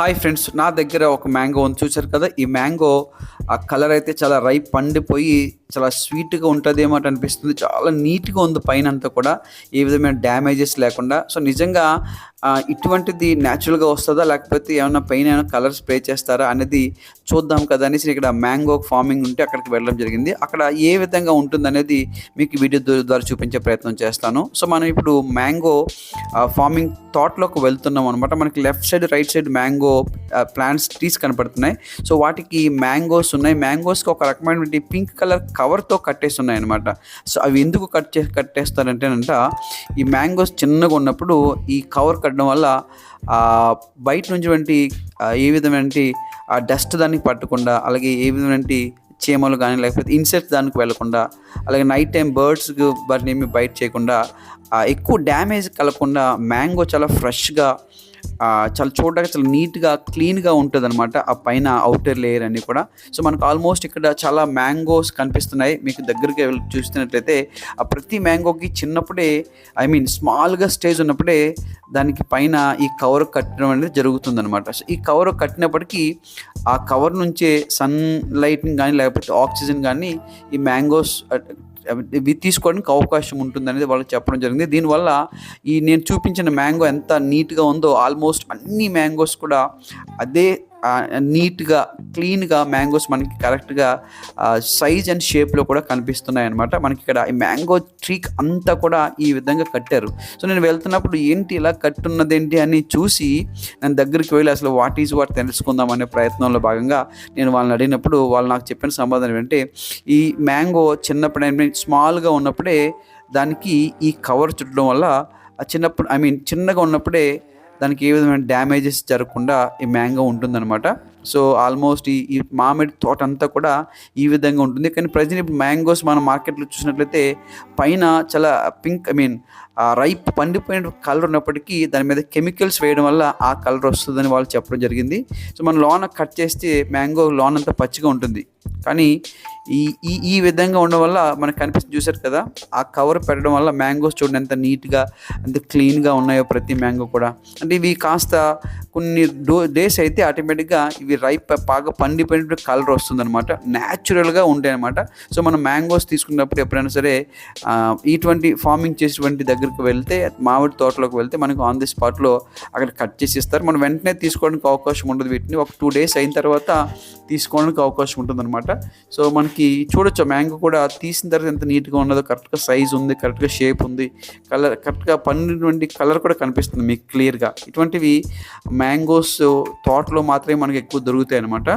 Hi friends నా దగ్గర ఒక మ్యాంగో ఉంది. చూసారు కదా ఈ మ్యాంగో ఆ కలర్ అయితే చాలా రైప్ పండిపోయి చాలా స్వీట్గా ఉంటుందేమో అనిపిస్తుంది. చాలా నీట్గా ఉంది పైన అంతా కూడా. ఏ విధమైన డ్యామేజెస్ లేకుండా. సో నిజంగా ఇటువంటిది న్యాచురల్గా వస్తుందా? లేకపోతే ఏమైనా పైన ఏమైనా కలర్ స్ప్రే చేస్తారా అనేది చూద్దాం కదా అనేసి ఇక్కడ మ్యాంగో ఫార్మింగ్ ఉంటే అక్కడికి వెళ్ళడం జరిగింది. అక్కడ ఏ విధంగా ఉంటుంది అనేది మీకు వీడియో ద్వారా చూపించే ప్రయత్నం చేస్తాను. సో మనం ఇప్పుడు మ్యాంగో ఫార్మింగ్ తోటలోకి వెళ్తున్నాం అనమాట మనకి left side right side mango plants trees కనపడుతున్నాయి. సో వాటికి మ్యాంగోస్ ఉన్నాయి. మ్యాంగోస్కి ఒక రకమైనటువంటి పింక్ కలర్ కవర్తో కట్టేసి ఉన్నాయి అనమాట సో అవి ఎందుకు కట్ చే కట్టేస్తారంటేనంట ఈ మ్యాంగోస్ చిన్నగా ఉన్నప్పుడు ఈ కవర్ కట్ పట్టడం వల్ల బయట నుంచి వంటి ఏ విధమైన ఆ డస్ట్ దానికి పట్టకుండా అలాగే ఏ విధమైన చీమలు కానీ లేకపోతే ఇన్సెక్ట్స్ దానికి వెళ్ళకుండా అలాగే నైట్ టైం బర్డ్స్కి వాటిని ఏమి బయట చేయకుండా ఎక్కువ డ్యామేజ్ కలగకుండా మ్యాంగో చాలా ఫ్రెష్గా చాలా చూడడానికి చాలా నీట్గా క్లీన్గా ఉంటుంది అనమాట ఆ పైన అవుటర్ లేయర్ అన్నీ కూడా. సో మనకు ఆల్మోస్ట్ ఇక్కడ చాలా మ్యాంగోస్ కనిపిస్తున్నాయి. మీకు దగ్గరికి వెళ్ళి చూస్తున్నట్లయితే ఆ ప్రతి మ్యాంగోకి చిన్నప్పుడే ఐ మీన్ స్మాల్గా స్టేజ్ ఉన్నప్పుడే దానికి పైన ఈ కవర్ కట్టడం అనేది జరుగుతుందనమాట సో ఈ కవర్ కట్టినప్పటికీ ఆ కవర్ నుంచే సన్ లైట్ని కానీ లేకపోతే ఆక్సిజన్ కానీ ఈ మ్యాంగోస్ ఇవి తీసుకోవడానికి అవకాశం ఉంటుంది అనేది వాళ్ళకి చెప్పడం జరిగింది. దీనివల్ల ఈ నేను చూపించిన మ్యాంగో ఎంత నీట్గా ఉందో ఆల్మోస్ట్ అన్ని మ్యాంగోస్ కూడా అదే నీట్గా క్లీన్గా మ్యాంగోస్ మనకి కరెక్ట్గా సైజ్ అండ్ షేప్లో కూడా కనిపిస్తున్నాయి అనమాట మనకి ఇక్కడ ఈ మ్యాంగో ట్రీక్ అంతా కూడా ఈ విధంగా కట్టారు. సో నేను వెళ్తున్నప్పుడు ఏంటి ఇలా కట్టున్నది ఏంటి అని చూసి నేను దగ్గరికి వెళ్ళి అసలు వాట్ ఈజ్ వాట్ తెలుసుకుందాం అనే ప్రయత్నంలో భాగంగా నేను వాళ్ళని అడిగినప్పుడు వాళ్ళు నాకు చెప్పిన సమాధానం ఏంటంటే ఈ మ్యాంగో చిన్నప్పుడు స్మాల్గా ఉన్నప్పుడే దానికి ఈ కవర్ చుట్టడం వల్ల చిన్నప్పుడు ఐ మీన్ చిన్నగా ఉన్నప్పుడే దానికి ఏ విధమైన డ్యామేజెస్ జరగకుండా ఈ మ్యాంగో ఉంటుందన్నమాట. సో ఆల్మోస్ట్ ఈ ఈ మామిడి తోట అంతా కూడా ఈ విధంగా ఉంటుంది. కానీ ప్రజెంట్ ఇప్పుడు మ్యాంగోస్ మనం మార్కెట్లో చూసినట్లయితే పైన చాలా పింక్ ఐ మీన్ రైప్ పండిపోయిన కలర్ ఉన్నప్పటికీ దాని మీద కెమికల్స్ వేయడం వల్ల ఆ కలర్ వస్తుందని వాళ్ళు చెప్పడం జరిగింది. సో మనం లోన కట్ చేస్తే మ్యాంగో లోన్ అంతా పచ్చిగా ఉంటుంది. కానీ ఈ ఈ ఈ విధంగా ఉండడం వల్ల మనకు కనిపిస్తుంది చూసారు కదా? ఆ కవర్ పెట్టడం వల్ల మ్యాంగోస్ చూడండి ఎంత నీట్గా ఎంత క్లీన్గా ఉన్నాయో ప్రతి మ్యాంగో కూడా. అంటే ఇవి కాస్త కొన్ని డో డేస్ అయితే ఆటోమేటిక్గా ఇవి రైప్ బాగా పండిపోయినప్పుడు కలర్ వస్తుందన్నమాట. న్యాచురల్గా ఉంటాయి అనమాట సో మనం మ్యాంగోస్ తీసుకున్నప్పుడు ఎప్పుడైనా సరే ఇటువంటి ఫార్మింగ్ e చేసేటువంటి దగ్గరికి వెళ్తే మామిడి తోటలోకి వెళ్తే మనకు ఆన్ ది స్పాట్లో అక్కడ కట్ చేసి ఇస్తారు. మనం వెంటనే తీసుకోవడానికి అవకాశం ఉండదు వీటిని. ఒక టూ డేస్ అయిన తర్వాత తీసుకోవడానికి అవకాశం ఉంటుందన్నమాట. సో మనకి చూడొచ్చు మ్యాంగో కూడా తీసిన తర్వాత ఎంత నీట్గా ఉన్నదో కరెక్ట్గా సైజ్ ఉంది కరెక్ట్గా షేప్ ఉంది కలర్ కరెక్ట్గా పండినటువంటి కలర్ కూడా కనిపిస్తుంది మీకు క్లియర్గా ఇటువంటివి మ్యాంగోస్ తోటలో మాత్రమే మనకి ఎక్కువ దొరుకుతాయి అన్నమాట.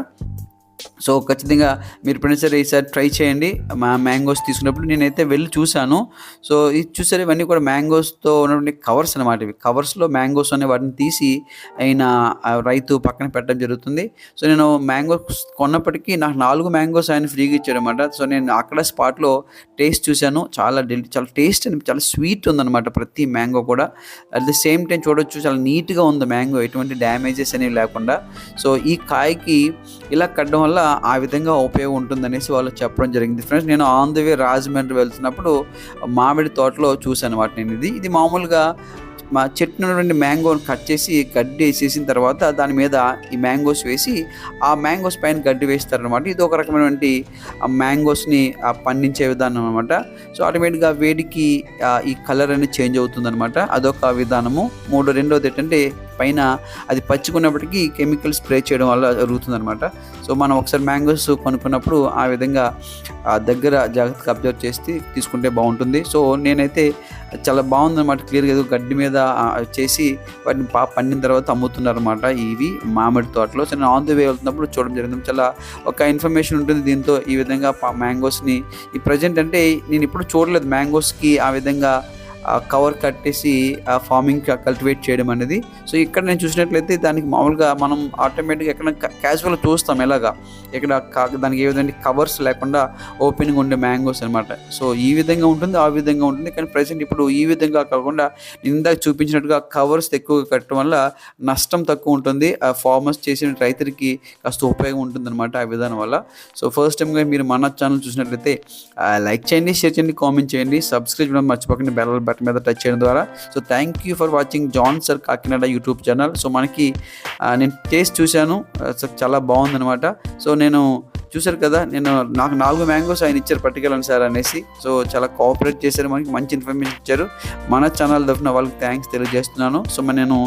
సో ఖచ్చితంగా మీరు ఎప్పుడైనా సరే ఈసారి ట్రై చేయండి. మా మ్యాంగోస్ తీసుకున్నప్పుడు నేనైతే వెళ్ళి చూశాను. సో ఇది చూసారు ఇవన్నీ కూడా మ్యాంగోస్తో ఉన్నటువంటి కవర్స్ అనమాట ఇవి. కవర్స్లో మ్యాంగోస్ అనే వాటిని తీసి ఆయన రైతు పక్కన పెట్టడం జరుగుతుంది. సో నేను మ్యాంగోస్ కొన్నప్పటికీ నాకు నాలుగు మ్యాంగోస్ ఆయన ఫ్రీగా ఇచ్చాడు అనమాట సో నేను అక్కడ స్పాట్లో టేస్ట్ చూశాను. చాలా డెలి చాలా టేస్ట్ అని చాలా స్వీట్ ఉందన్నమాట ప్రతి మ్యాంగో కూడా. అట్ ది సేమ్ టైం చూడొచ్చు చాలా నీట్గా ఉంది మ్యాంగో. ఎటువంటి డ్యామేజెస్ అనేవి లేకుండా. సో ఈ కాయకి ఇలా కట్టడం వల్ల ఆ విధంగా ఉపయోగం ఉంటుందనేసి వాళ్ళు చెప్పడం జరిగింది. ఫ్రెండ్స్ నేను ఆన్ ది వే రాజమండ్రి వెళ్తున్నప్పుడు మామిడి తోటలో చూశాను వాటిని. ఇది ఇది మామూలుగా మా చెట్టు నుండి మ్యాంగోని కట్ చేసి గడ్డి వేసేసిన తర్వాత దాని మీద ఈ మ్యాంగోస్ వేసి ఆ మ్యాంగోస్ పైన గడ్డి వేస్తారనమాట ఇది ఒక రకమైనటువంటి ఆ మ్యాంగోస్ని పండించే విధానం అనమాట సో ఆటోమేటిక్గా వేడికి ఈ కలర్ అనేది చేంజ్ అవుతుందన్నమాట. అదొక విధానము. మూడు రెండోది ఏంటంటే పైన అది పచ్చుకున్నప్పటికీ కెమికల్ స్ప్రే చేయడం వల్ల జరుగుతుందనమాట సో మనం ఒకసారి మ్యాంగోస్ కొనుక్కున్నప్పుడు ఆ విధంగా ఆ దగ్గర జాగ్రత్తగా అబ్జర్వ్ చేసి తీసుకుంటే బాగుంటుంది. సో నేనైతే చాలా బాగుందన్నమాట. క్లియర్గా ఏదో గడ్డి మీద చేసి వాటిని పా పండిన తర్వాత అమ్ముతున్నారన్నమాట ఇవి మామిడి తోటలో. సో నేను ఆన్ ది వే వెళ్తున్నప్పుడు చూడడం జరిగింది. చాలా ఒక ఇన్ఫర్మేషన్ ఉంటుంది దీంతో ఈ విధంగా మ్యాంగోస్ని ఈ ప్రజెంట్ అంటే నేను ఇప్పుడు చూడలేదు. మ్యాంగోస్కి ఆ విధంగా కవర్ కట్టేసి ఆ ఫార్మింగ్ కల్టివేట్ చేయడం అనేది. సో ఇక్కడ నేను చూసినట్లయితే దానికి మామూలుగా మనం ఆటోమేటిక్గా ఎక్కడ క్యాజువల్గా చూస్తాం ఎలాగా. ఇక్కడ కా- దానికి ఏ విధంగా కవర్స్ లేకుండా ఓపెనింగ్ ఉండే మ్యాంగోస్ అనమాట సో ఈ విధంగా ఉంటుంది ఆ విధంగా ఉంటుంది. కానీ ప్రజెంట్ ఇప్పుడు ఈ విధంగా కాకుండా ఇందాక చూపించినట్టుగా కవర్స్ ఎక్కువగా కట్టడం వల్ల నష్టం తక్కువ ఉంటుంది. ఆ ఫార్మర్స్ చేసిన రైతులకి కాస్త ఉపయోగం ఉంటుంది అనమాట ఆ విధానం వల్ల. సో ఫస్ట్ టైంగా మీరు మన ఛానల్ చూసినట్లయితే లైక్ చేయండి షేర్ చేయండి కామెంట్ చేయండి. సబ్స్క్రైబ్ చేయడం మర్చిపోకండి బెల్ బటన్ మీద టచ్ చేయడం ద్వారా. So thank you for watching John sir Kakinada YouTube channel so మనకి నేను టేస్ట్ చూశాను. సో చాలా బాగుందనమాట సో నేను చూశారు కదా నేను నాకు నాలుగు మ్యాంగోస్ ఆయన ఇచ్చారు పట్టుకెళ్ళండి సార్ అనేసి. సో చాలా కోఆపరేట్ చేశారు మనకి మంచి ఇన్ఫర్మేషన్ ఇచ్చారు. మన ఛానల్ తరఫున వాళ్ళకి థ్యాంక్స్ తెలియజేస్తున్నాను. సో నేను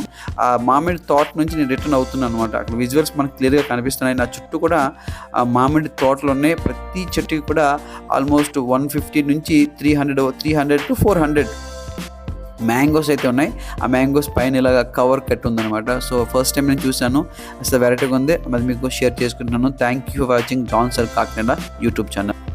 ఆ మామిడి తోట నుంచి నేను రిటర్న్ అవుతున్నాను అనమాట అక్కడ విజువల్స్ మనకు క్లియర్గా కనిపిస్తున్నాయి. నా చుట్టూ కూడా ఆ మామిడి తోటలు ఉన్నాయి. ప్రతి చెట్టుకి కూడా ఆల్మోస్ట్ వన్ ఫిఫ్టీ నుంచి three hundred three hundred to four hundred mangoes అయితే ఉన్నాయి. ఆ మ్యాంగోస్ పైన ఇలాగ కవర్ కట్ ఉందన్నమాట. సో ఫస్ట్ టైం నేను చూశాను. అసలు వెరైటీగా ఉంది. మరి మీకు షేర్ చేసుకుంటున్నాను thank you for watching John sir Kakinada YouTube channel